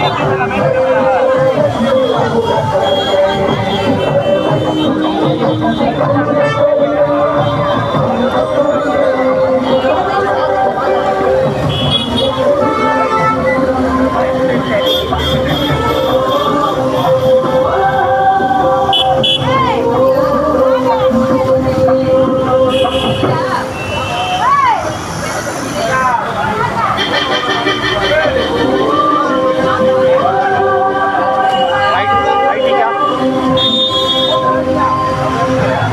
Thank you.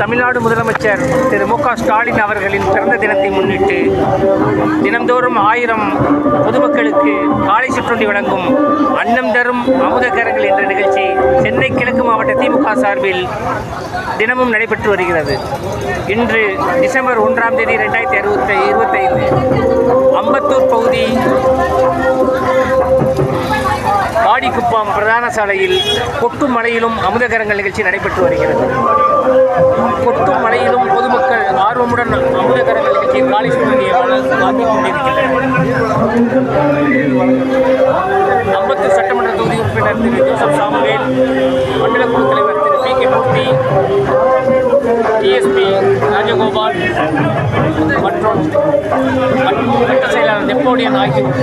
Tamil Nadu முதலமைச்சர் திரு மு க ஸ்டாலின் அவர்களின் பிறந்த தினத்தை முன்னிட்டு தினந்தோறும் ஆயிரம் பொதுமக்களுக்கு காலை சிற்றுண்டி வழங்கும் அன்னம் தரும் அமுதக்கரங்கள் என்ற நிகழ்ச்சி சென்னை கிழக்கு மாவட்ட திமுக சார்பில் தினமும் நடைபெற்று வருகிறது. இன்று டிசம்பர் ஒன்றாம் தேதி ரெண்டாயிரத்தி அறுபத்தி இருபத்தைந்து அம்பத்தூர் பகுதி குப்பம் பிரதான சாலையில் கொட்டும் மலையிலும் அமுதகரங்கள் நிகழ்ச்சி நடைபெற்று வருகிறது. கொட்டும் மலையிலும் பொதுமக்கள் ஆர்வமுடன் அமுதகரங்கள் நிகழ்ச்சியை காலை சூழ்நிலையை வாங்கிக் கொண்டிருக்கின்றனர் அம்பத்தூர் சட்டமன்ற தொகுதி உறுப்பினர் திரு ஜோசப் சாமுவேல் மண்டல குழு தலைவர் திரு P K Murthy DSP Rajagopal மற்றும் சட்ட செயலாளர் நெப்போலியன் ஆகியோர்.